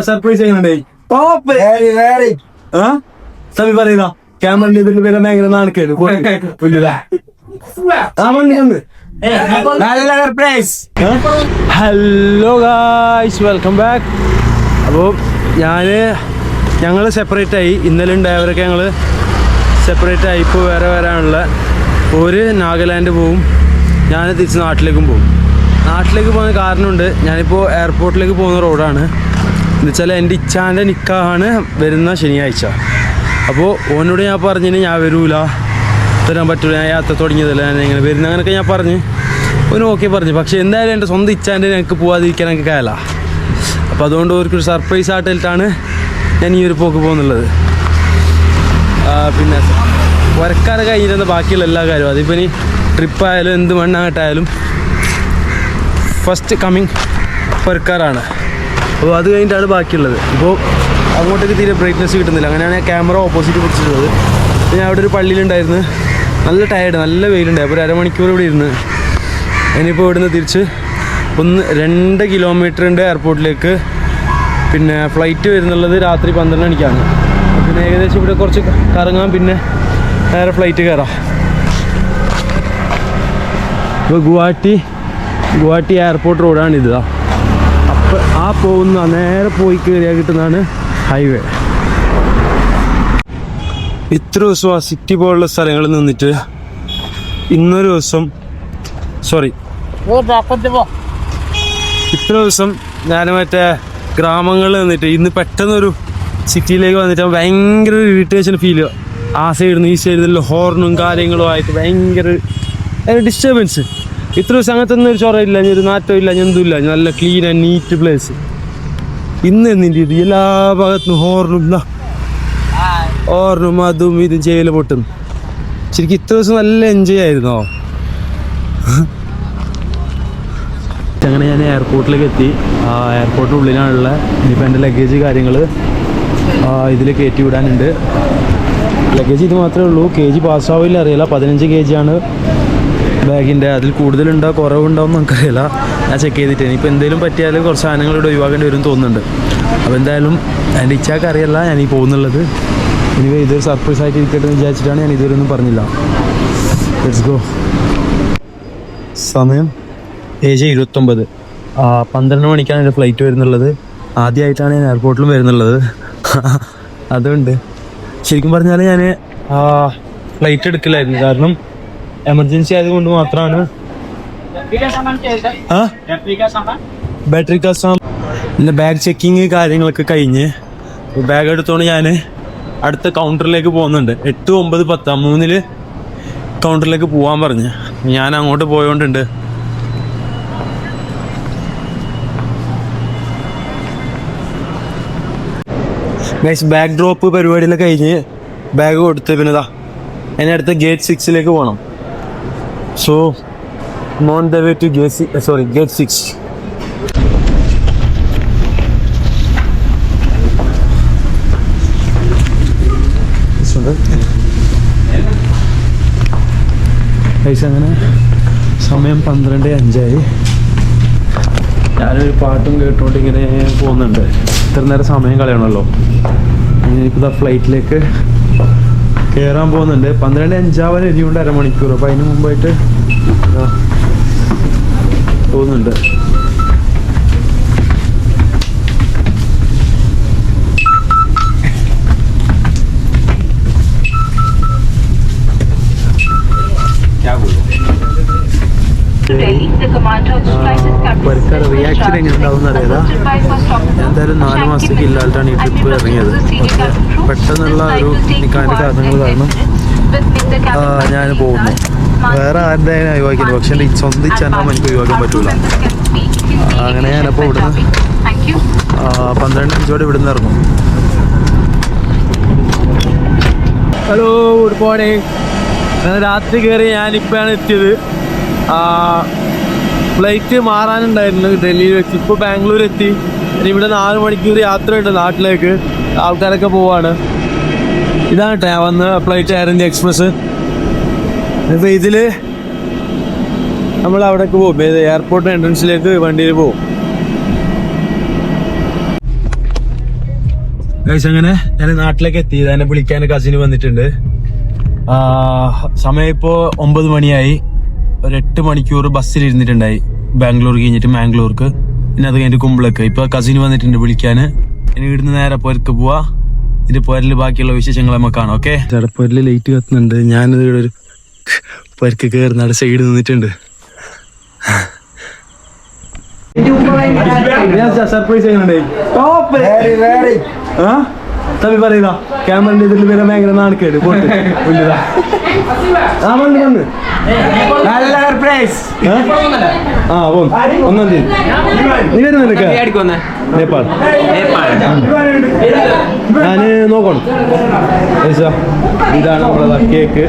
Surprise ചെയ്യുന്നുണ്ടേ. Top ആ? സമി പറയുന്ന camera ഇതിന്റെ പേര് ഭയങ്കര നാണക്കേട്. നല്ല surprise hello guys welcome back അപ്പോൾ ഞാൻ ഞങ്ങൾ സെപ്പറേറ്റ് ആയി. ഇന്നലെ ഉണ്ടായവരൊക്കെ ഞങ്ങൾ സെപ്പറേറ്റ് ആയി. ഇപ്പോൾ വേറെ വരാനുള്ള ഒരു നാഗാലാൻഡ് പോവും. ഞാൻ തിരിച്ച് നാട്ടിലേക്കും പോകും നാട്ടിലേക്ക് പോകുന്ന കാരണമുണ്ട്. ഞാനിപ്പോൾ എയർപോർട്ടിലേക്ക് പോകുന്ന റോഡാണ് എന്ന് വെച്ചാൽ എന്റെ ഇച്ചാന്റെ നിക്കാഹാണ് വരുന്ന ശനിയാഴ്ച. അപ്പോൾ ഓനോട് ഞാൻ പറഞ്ഞിന് ഞാൻ വരൂല. തരാൻ പറ്റൂല. ഞാൻ യാത്ര തുടങ്ങിയതല്ല. ഞാൻ ഇങ്ങനെ വരുന്ന? അങ്ങനെയൊക്കെ ഞാൻ പറഞ്ഞ്. ഓന് ഓക്കെ പറഞ്ഞു. പക്ഷേ എന്തായാലും എന്റെ സ്വന്തം ഇച്ചാന്റെ ഞങ്ങൾക്ക് പോവാതിരിക്കാൻ എനിക്ക് കയല അപ്പോൾ അതുകൊണ്ട് അവർക്കൊരു സർപ്രൈസ് ആയിട്ടാണ് ഞാൻ ഈ ഒരു പോക്ക് പോകുന്നുള്ളത്. പിന്നെ വരക്കാറ് കഴിഞ്ഞിരുന്ന ബാക്കിയുള്ള എല്ലാ കാര്യവും. അതിപ്പോൾ ഇനി ട്രിപ്പായാലും എന്ത് മണ്ണായിട്ടായാലും ഫസ്റ്റ് കമ്മിങ് വരക്കാരാണ് അപ്പോൾ അത് കഴിഞ്ഞിട്ടാണ് ബാക്കിയുള്ളത്. ഇപ്പോൾ അങ്ങോട്ടേക്ക് തീരെ ബ്രൈറ്റ്നസ് കിട്ടുന്നില്ല. അങ്ങനെയാണ് ഞാൻ ക്യാമറ ഓപ്പോസിറ്റ് പിടിച്ചിട്ടുള്ളത്. ഞാൻ അവിടെ ഒരു പള്ളിയിലുണ്ടായിരുന്നു. നല്ല ടയർഡ് നല്ല വെയിലുണ്ടായി. അപ്പോൾ ഒരു അരമണിക്കൂർ ഇവിടെ ഇരുന്ന്. ഇനിയിപ്പോൾ ഇവിടുന്ന് തിരിച്ച് ഒന്ന് രണ്ട് കിലോമീറ്ററിന്റെ എയർപോർട്ടിലേക്ക് പിന്നെ ഫ്ലൈറ്റ് വരുന്നുള്ളത് രാത്രി പന്ത്രണ്ട് മണിക്കാണ്. പിന്നെ ഏകദേശം ഇവിടെ കുറച്ച് കറങ്ങാം. പിന്നെ നേരെ ഫ്ലൈറ്റ് കയറാം. ഇപ്പോൾ ഗുവാഹട്ടി ഗുവാഹട്ടി എയർപോർട്ട് റോഡാണ് ഇത് ആ പോകുന്ന നേരെ പോയി കയറിയാൽ കിട്ടുന്നതാണ് ഹൈവേ. ഇത്ര ദിവസം ആ സിറ്റി പോലുള്ള സ്ഥലങ്ങളിൽ നിന്നിട്ട് ഇന്നൊരു ദിവസം സോറി ഇത്ര ദിവസം ഞാൻ മറ്റേ ഗ്രാമങ്ങളിൽ നിന്നിട്ട് ഇന്ന് പെട്ടെന്നൊരു സിറ്റിയിലേക്ക് വന്നിട്ട് ഭയങ്കര ഒരു ഇറിറ്റേഷൻ ഫീൽ ആ. സൈഡിൽ നിന്ന് ഈ സൈഡിൽ ഹോർണും കാര്യങ്ങളും ആയിട്ട് ഭയങ്കര ഡിസ്റ്റർബൻസ് ഇത്ര ദിവസം അങ്ങനത്തെ ഒന്നും ഒരു ചൊറയില്ല ഇനി ഒരു നാറ്റം ഇല്ല ഇനി എന്തുമില്ല നല്ല ക്ലീൻ ആൻഡ് നീറ്റ് പ്ലേസ് ഇന്ന് എന്നിട്ട് ഇത്? എല്ലാ ഭാഗത്തും ഹോർണും ഹോർണും അതും ഇതും ചെയ്യൽ പൊട്ടുന്നു ശരിക്കും ഇത്ര ദിവസം നല്ല എൻജോയ് ആയിരുന്നോ? അങ്ങനെ ഞാൻ എയർപോർട്ടിലേക്ക് എത്തി. ഉള്ളിലാണുള്ള ഇനിയിപ്പോൾ എന്റെ ലഗേജ് കാര്യങ്ങൾ ഇതിൽ കയറ്റി വിടാനുണ്ട്. ലഗേജ് ഇത് മാത്രമേ ഉള്ളൂ. കെ ജി പാസ്സാവില്ല അറിയില്ല. പതിനഞ്ച് കെ ആണ്. ബാഗിന്റെ അതിൽ കൂടുതലുണ്ടോ കുറവുണ്ടോ എന്ന് നമുക്കറിയില്ല. ഞാൻ ചെക്ക് ചെയ്തിട്ട്. ഇനിയിപ്പോൾ എന്തെങ്കിലും പറ്റിയാൽ കുറച്ച് സാധനങ്ങൾ ഇവിടെ ഒഴിവാക്കേണ്ടി വരും തോന്നുന്നുണ്ട്. അപ്പോൾ എന്തായാലും എന്റെ ഇച്ഛാക്ക് അറിയില്ല ഞാൻ ഈ പോകുന്നുള്ളത്. ഇനി ഇതൊരു സർപ്രൈസ് ആയിട്ട് ഇരിക്കട്ടെ എന്ന് വിചാരിച്ചിട്ടാണ് ഞാൻ ഇതുവരെ ഒന്നും പറഞ്ഞില്ല. ലെറ്റ്സ് ഗോ സമയം ഏജ് ഇരുപത്തൊമ്പത്. പന്ത്രണ്ട് മണിക്കാണ് എന്റെ ഫ്ലൈറ്റ് വരുന്നുള്ളത്. ആദ്യമായിട്ടാണ് ഞാൻ എയർപോർട്ടിലും വരുന്നുള്ളത്. അതുകൊണ്ട് ശരിക്കും പറഞ്ഞാൽ ഞാൻ ഫ്ലൈറ്റ് എടുക്കില്ലായിരുന്നു. കാരണം എമർജൻസി ആയതുകൊണ്ട് മാത്രമാണ്. ബാറ്ററി കസാം എന്റെ ബാഗ് ചെക്കിങ് കാര്യങ്ങളൊക്കെ കഴിഞ്ഞ്. ബാഗ് എടുത്തോണ്ട് ഞാൻ അടുത്ത കൗണ്ടറിലേക്ക് പോകുന്നുണ്ട്. എട്ട് ഒമ്പത് പത്ത് മൂന്നിൽ കൗണ്ടറിലേക്ക് പോകാൻ പറഞ്ഞ്. ഞാൻ അങ്ങോട്ട് പോയോണ്ടുണ്ട്. ഗൈസ് ബാക്ക് ഡ്രോപ്പ് പരിപാടിയിലൊക്കെ കഴിഞ്ഞ് ബാഗ് കൊടുത്ത് പിന്നെ ഇതാ എന്നെ അടുത്ത ഗേറ്റ് സിക്സിലേക്ക് പോകണം so on the way to gate sorry gate six guys അങ്ങനെ സമയം പന്ത്രണ്ട് അഞ്ചായി. ഞാനൊരു പാട്ടും കേട്ടുകൊണ്ട് ഇങ്ങനെ പോകുന്നുണ്ട്. ഇത്ര നേരം സമയം കളയണമല്ലോ ഇനിയിപ്പോൾ ഫ്ലൈറ്റിലേക്ക് കയറാൻ പോകുന്നുണ്ട്. പന്ത്രണ്ട് അഞ്ചാവാൻ എരിയുണ്ട് അരമണിക്കൂർ. അപ്പം അതിന് മുമ്പായിട്ട് ഇതാ പരിക്കാരുടെ റിയാക്ഷൻ എങ്ങനെ ഉണ്ടാവും അറിയാതാ എന്തായാലും നാല് മാസത്തേക്ക് ഇല്ലാണ്ടാണ് ഈ ട്രിപ്പ് ഇറങ്ങിയത്. പക്ഷേ പെട്ടെന്നുള്ള ഒരു നിൽക്കാന്റെ കാരണങ്ങൾ കാരണം ഞാൻ പോകുന്നു. വേറെ ആരുടെ ഒഴിവാക്കില്ല പക്ഷെ എന്റെ സ്വന്തം ഇച്ഛാനാകുമ്പോൾ എനിക്ക് ഒഴിവാക്കാൻ പറ്റൂല. അങ്ങനെ ഞാനപ്പോൾ ഇവിടുന്ന് പന്ത്രണ്ട് അഞ്ചോടെ ഇവിടുന്ന് ഇറങ്ങും. ഹലോ ഗുഡ് മോർണിംഗ് രാത്രി കയറി ഞാനിപ്പോഴാണ് എത്തിയത്. ഫ്ലൈറ്റ് മാറാനുണ്ടായിരുന്നു ഡൽഹിയിൽ വെച്ച്. ഇപ്പോൾ ബാംഗ്ലൂർ എത്തി. ഇവിടെ നാല് മണിക്കൂർ യാത്രയുണ്ട് നാട്ടിലേക്ക്. ആൾക്കാരൊക്കെ പോവാണ്. ഇതാണ് ഞാൻ വന്ന ഫ്ലൈറ്റ് എയർ ഇന്ത്യ എക്സ്പ്രസ്. ഇപ്പം ഇതിൽ നമ്മൾ അവിടേക്ക് പോകും ഏത് എയർപോർട്ട് എൻട്രൻസിലേക്ക് വണ്ടിയിൽ പോകും ഗൈസ് അങ്ങനെ ഞാൻ നാട്ടിലേക്ക് എത്തി. എന്നെ വിളിക്കാൻ കസിന് വന്നിട്ടുണ്ട്. സമയം ഇപ്പോൾ ഒമ്പത് മണിയായി. ഒരു എട്ട് മണിക്കൂർ ബസ്സിൽ ഇരുന്നിട്ടുണ്ടായി. ബാംഗ്ലൂർ കഴിഞ്ഞിട്ട് മാംഗ്ലൂർക്ക്. പിന്നെ അത് കഴിഞ്ഞിട്ട് കുമ്പളക്ക്. ഇപ്പൊ കസിൻ വന്നിട്ടുണ്ട് വിളിക്കാന് ഇനി ഇവിടുന്ന് നേരെ പൊരക്ക് പോവാ. ഇതിന്റെ പൊരൽ ബാക്കിയുള്ള വിശേഷങ്ങൾ നമുക്ക് കാണാം ഓക്കെ പൊരൽ ലൈറ്റ് കത്തുന്നുണ്ട്. ഞാനിത് ഇവിടെ ഒരു പൊരക്ക് കയറുന്ന സൈഡ് നിന്നിട്ടുണ്ട്. സർപ്രൈസ് തമ്പി പറയുക ക്യാമറന്റെ ഇതിൽ വരെ ഭയങ്കര നാണക്കേട് പോട്ട്. ആ വന്ന് വന്ന്. നല്ല സർപ്രൈസ് ആ? ഒന്നാം തീയതി. നീ വരുന്നുണ്ട് നേപ്പാൾ. ഞാൻ നോക്കണം. ഇതാണ് നമ്മളെ കേക്ക്.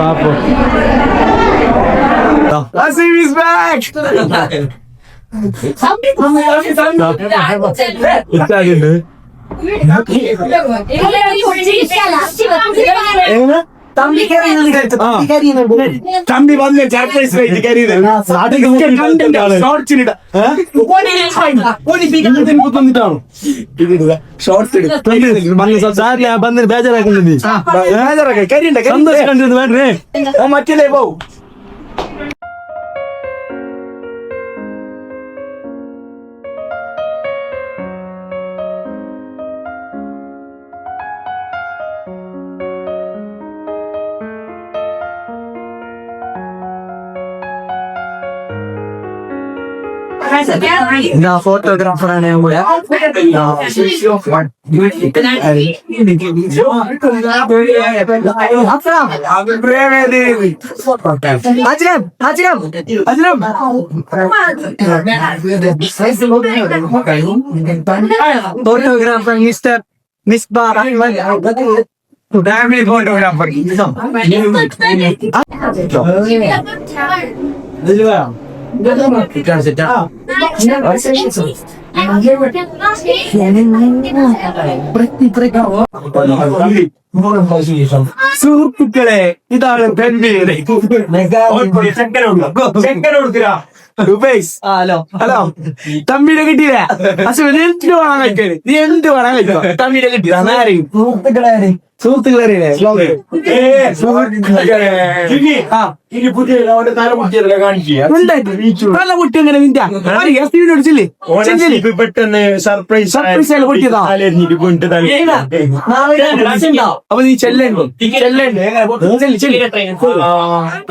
പാപ്പോ. Asim is back. ഇത്താകുണ്ട് എങ്ങനെ തമ്പി വന്ന് സർപ്രൈസ് വെയിറ്റ് കരുത് ഷോർട്സിനിട ഷോർട്സ് സാറില്ല ബന്ധന ബേജാറാക്കുന്നു നീ കരിയുണ്ട് സന്തോഷം കണ്ടിരുന്നു വേണ്ടേ മറ്റേ நான் போட்டோகிராஃபரான கூட Ajram Ajram Ajram photographer mister Misbah Ahmed Dami photographer. Ano ba? സുഹൃത്തുക്കളെ ഇതാണ് ഹലോ. ഹലോ. തമ്മിയുടെ കിട്ടിയില്ല. അസുഖം എന്ത് വേണം കഴിക്കാൻ? നീ എന്ത് വേണം കഴിക്കാം തമ്മിയുടെ കിട്ടിയതാ ആരെയും സുഹൃത്തുക്കളെ നിന്റെ? അടിച്ചില്ലേ പെട്ടെന്ന് സർപ്രൈസ് പൊട്ടിയതാ? അപ്പൊ നീ ചെല്ലേണ്ടോ. ചെല്ലേണ്ടോ. ചെല്ലി ചെല്ലി.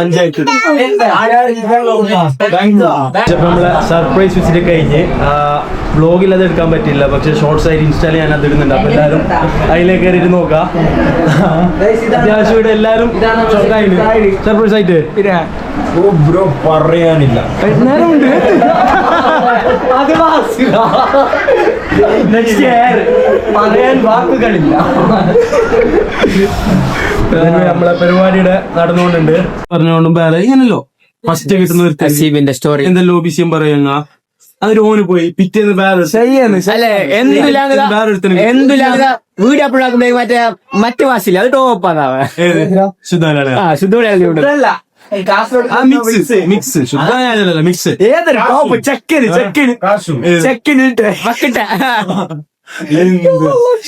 പഞ്ചായത്ത്. നമ്മളെ സർപ്രൈസ് വെച്ചിട്ട് കഴിഞ്ഞ് വ്ലോഗിൽ അത് എടുക്കാൻ പറ്റില്ല. പക്ഷെ ഷോർട്സ് ആയിട്ട് ഇൻസ്റ്റാൾ ഞാൻ അത് ഇടുന്നുണ്ട്. അപ്പൊ എല്ലാവരും അതിലേക്ക് കയറിയിട്ട് നോക്കാം. അത്യാവശ്യം ഇവിടെ എല്ലാവരും സർപ്രൈസ് ആയിട്ട്. ബ്രോ പറയാനില്ല. നേരമുണ്ട്. അത് നെക്സ്റ്റ് ഇയർ പറയാൻ വാക്കുകളില്ല. നമ്മളെ പരിപാടിയുടെ നടന്നുകൊണ്ടുണ്ട്. പറഞ്ഞുകൊണ്ടും വേറെ ഇങ്ങനല്ലോ. ഫസ്റ്റ് കിട്ടുന്ന ഒരു സ്റ്റോറി എന്തെല്ലോ ഓബിസിയും പറയുന്ന അതിന് ഓന് പോയി. പിറ്റേന്ന് വേറെ ശരിയാണ് അല്ലെ? എന്തിലാ വേറെ ഒരുത്തന് എന്തിലാ? വീഡിയോ അപ്പോഴാക്കുമ്പോ മറ്റേ മറ്റു വാസില്ല? അത് ടോപ്പാണ് ആ ആ മിക്സ് മിക്സ് ശുദ്ധാനല്ല മിക്സ്. ഏതൊരു ടോപ്പ്? ചെക്കന് ചെക്കന്. കാശും. ചെക്കന് മക്കിട്ട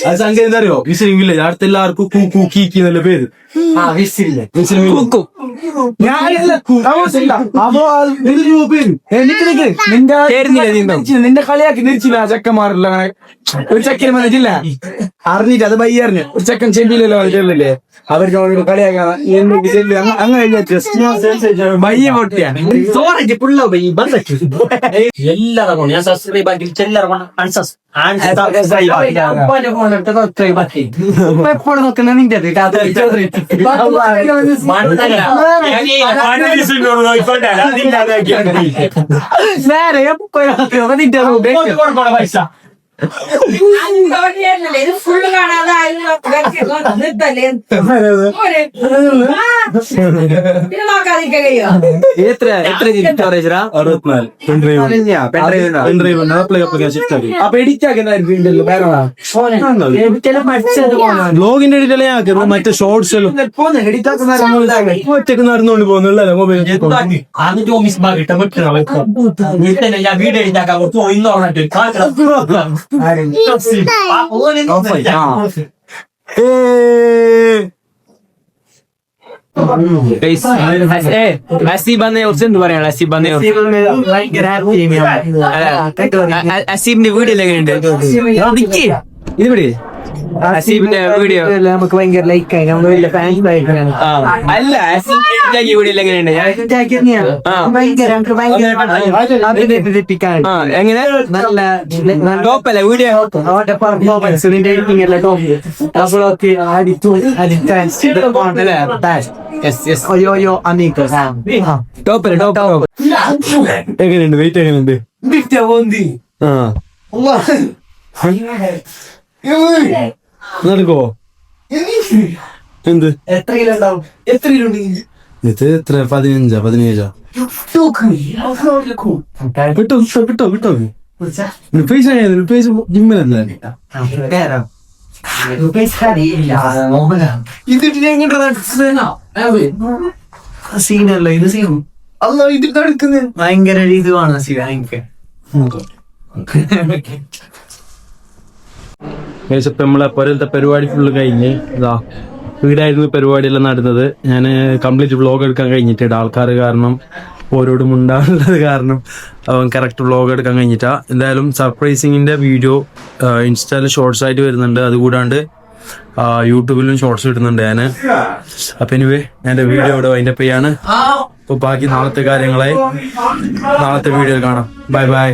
അത് സംഗതി എന്താ അറിയോ വിസിലിംഗ്. വില്ലേജ് അടുത്ത എല്ലാവർക്കും കൂ കൂ. അപ്പൊ അത് നിന്റെ പേര് നിന്റെ കളിയാക്കി നിരിച്ചില്ല ആ ചെക്കന്മാരല്ല അങ്ങനെ ഒരു ചെക്കൻ വന്നിട്ടില്ല. അറിഞ്ഞിട്ട് അത് ബൈ അറിഞ്ഞു ഒരു ചെക്കൻ ചെമ്പിയിലല്ലോ ചെല്ലില്ലേ അവർക്ക് അവരോട് കളിയാക്കാൻ ചെല്ലു അങ്ങ- അങ്ങനെ വിചാരിച്ചു ബയ്യ പൊട്ടിയ. സോറി പുള്ള എല്ലാരും ഞാൻ സബ്സ്ക്രൈബ് ആക്കി എല്ലാവരും എപ്പോഴും നോക്കുന്ന നിന്റെ നേരെ പൈസ. ഇത് ഫുള്ള് കാണാതെ എത്ര എത്ര സ്റ്റോറേജ് അറുപത്തിനാല്. അപ്പൊ എഡിറ്റ് ബ്ലോഗിന്റെ മറ്റേ ഷോർട്സ് എല്ലാം എഡിറ്റ് ആക്കുന്ന ഒറ്റയ്ക്ക് നടന്നുകൊണ്ട് പോകുന്നുള്ളല്ലോ മൊബൈൽ ഞാൻ വീഡിയോ എടുത്താക്കാൻ കുറച്ച് ഇന്ന് പറഞ്ഞിട്ട് അസീബന്നെ കുറിച്ച് എന്ത് പറയണം അസീബന്നെ അസീബിന്റെ വീഡിയോ എങ്ങനെയുണ്ട് ഇത് വിട് അസീബിന്റെ വീഡിയോ നമുക്ക് ഭയങ്കര ലൈക്ക് ആയി. നമ്മൾ വലിയ ഫാൻസ് ആയിട്ടാണ്. അല്ല വീഡിയോ എങ്ങനെയുണ്ട്? എങ്ങനെ? നല്ല വീഡിയോ? പെർഫോമൻസ് നിന്റെ ടോപ്പ് ടോപ്പല്ലേ ടോപ്പ് എങ്ങനെയുണ്ട്? വെയിറ്റ് എങ്ങനെയുണ്ട്? ആ. നടക്കോ എന്ത്? എത്ര കിലോ ഉണ്ടാവും? എത്ര കിലോ ഇത് എത്ര? പതിനഞ്ചാ? പതിനേഴാ? പൈസ പൈസ ജിമ്മിലല്ലേ? സീനല്ല? ഇത് സീൻ. അല്ല ഇത് നടക്കുന്നത്? ഭയങ്കര ഇതുമാണ് സീൻ. എനിക്ക്. ഏകദേശം നമ്മളെ പോലത്തെ പരിപാടി ഫുള്ള് കഴിഞ്ഞ് ഇതാ വീടായിരുന്നു പരിപാടിയെല്ലാം നടന്നത്. ഞാൻ കംപ്ലീറ്റ് വ്ളോഗ് എടുക്കാൻ കഴിഞ്ഞിട്ടുണ്ട് ആൾക്കാർ കാരണം ഓരോടും ഉണ്ടാകുന്നത് കാരണം അവൻ കറക്റ്റ് വ്ളോഗ് എടുക്കാൻ കഴിഞ്ഞിട്ടാ. എന്തായാലും സർപ്രൈസിങ്ങിന്റെ വീഡിയോ ഇൻസ്റ്റയിൽ ഷോർട്സ് ആയിട്ട് വരുന്നുണ്ട്. അതുകൂടാണ്ട് യൂട്യൂബിലും ഷോർട്സ് ഇടുന്നുണ്ട് ഞാൻ അപ്പൊ എനിവേ എന്റെ വീഡിയോ ഇവിടെ വൈൻഡപ്പ് ചെയ്യാണ്. അപ്പോൾ ബാക്കി നാളത്തെ കാര്യങ്ങളെ നാളത്തെ വീഡിയോ കാണാം. Bye bye